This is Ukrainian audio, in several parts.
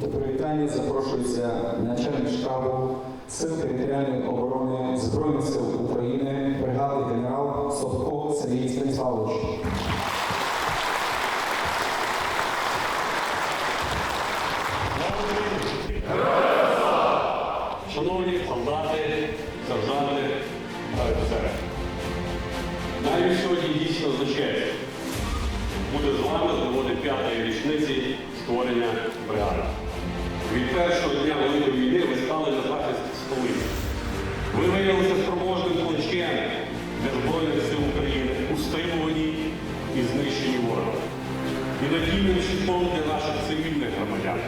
До привітання запрошується начальник штабу Сил територіальної оборони Збройних сил України, бригади генерал Собко Сергій Станіславович. Шановні солдати, сержанти та офіцери, навіть сьогодні дійсно звичайно буде з вами з п'ятої річниці створення бригади. Від першого дня великої війни ви стали на захист столиці. Ви виявилися спроможним плечем для Збройних сил України у стримуванні і знищенні ворога. І надійним щитом для наших цивільних громадян.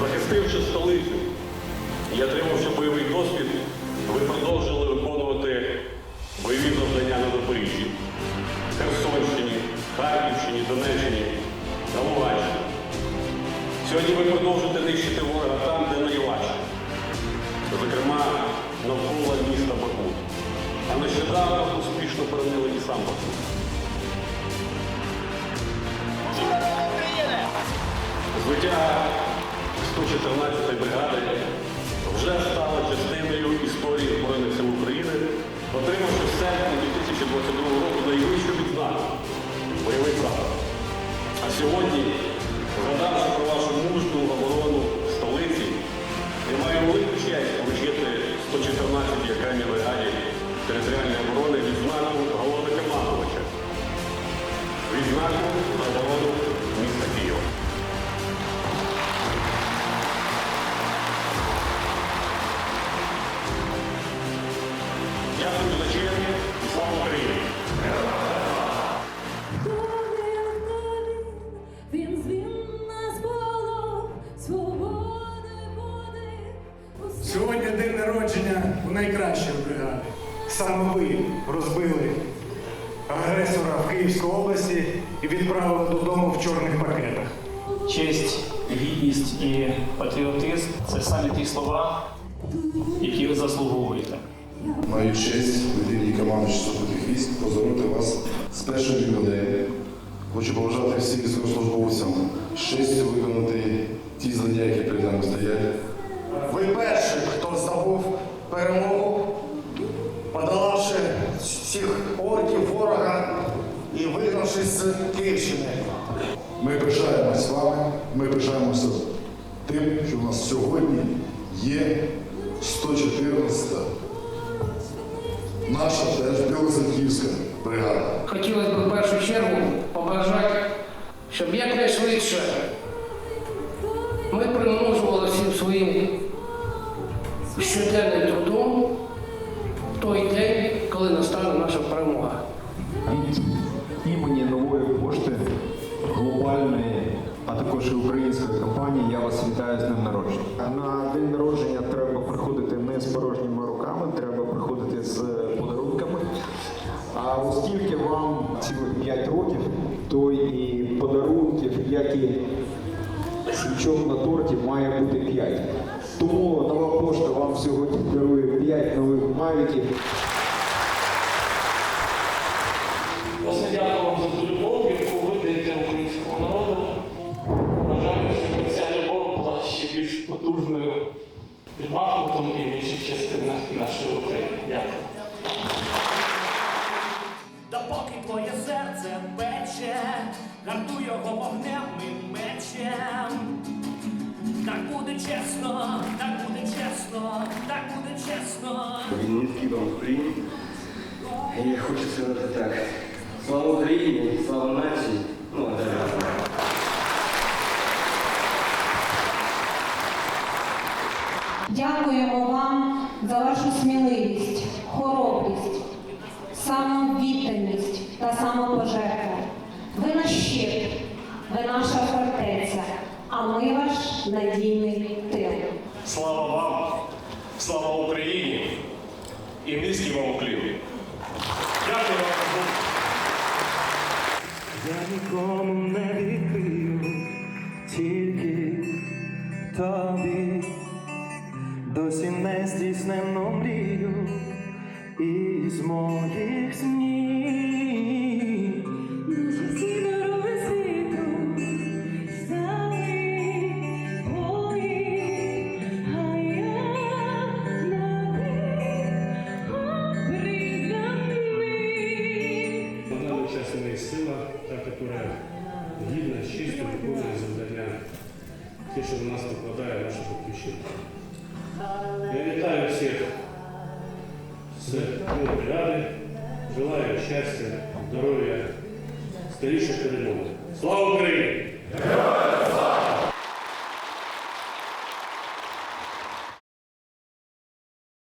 Захистивши столицю і отримавши бойовий досвід, ви продовжили виконувати бойові завдання на Запоріжжі, Херсонщині, Харківщині, Донеччині та Луганщині. Сьогодні ви продовжуєте нищити ворога там, де найважче, зокрема навколо міста Бахмут. А нещодавно успішно перемили і сам Бахмут. Звиття 114-ї бригади вже стала частиною історії 114-й окремій бригаді територіальної оборони відзнаку головнокомандувача. Відзнаку найкращої бригади. Саме ви розбили агресора в Київській області і відправили додому в чорних пакетах. Честь, гідність і патріотизм це саме ті слова, які ви заслуговуєте. Маю честь від імені командуючого сухопутних військ поздоровити вас з першим ювілеєм. Хочу побажати всім військовослужбовцям честю виконати ті завдання, з Київщини. Ми пишаємось вами, ми пишаємося тим, що в нас сьогодні є 114 наша теж Білоцерківська бригада. Хотілося б в першу чергу побажати, щоб якнайшвидше ми примножували всім своїм щоденним трудом той день, коли настане наша перемога. від імені нової глобальної, а також і української компанії. Я вас вітаю з днем народження. На день народження треба приходити не з порожніми руками, треба приходити з подарунками. А оскільки вам цілих 5 років, то і подарунків, як і свічок на торті, має бути 5. Тому нова пошта вам сьогодні дарує 5 нових мавіків. Бахмутом і в інших частинах нашої України. Дякую. Допоки твоє серце пече, гартуй його вогнем і мечем. Так буде чесно, так буде чесно, так буде чесно. Він вам Україні. І хочу сказати так. Слава Україні, слава нації, ну а далі. Дякуємо вам за вашу сміливість, хоробрість, самовідданість та самопожертву. Ви наш щит, ви наша фортеця, а ми ваш надійний тил. Слава вам! Слава Україні! І низький вам уклін! Досі не здійснено мрію із моїх снів. Наші всі дороги світу стали твої, а я на них обрізаний. неї сила, та, яка гідна, з чистю виконує завдання, те, що на нас покладає наша батьківщина. Я вітаю всіх з Днем бригади, желаю щастя, здоров'я, скоріше перемоги. Слава Україні!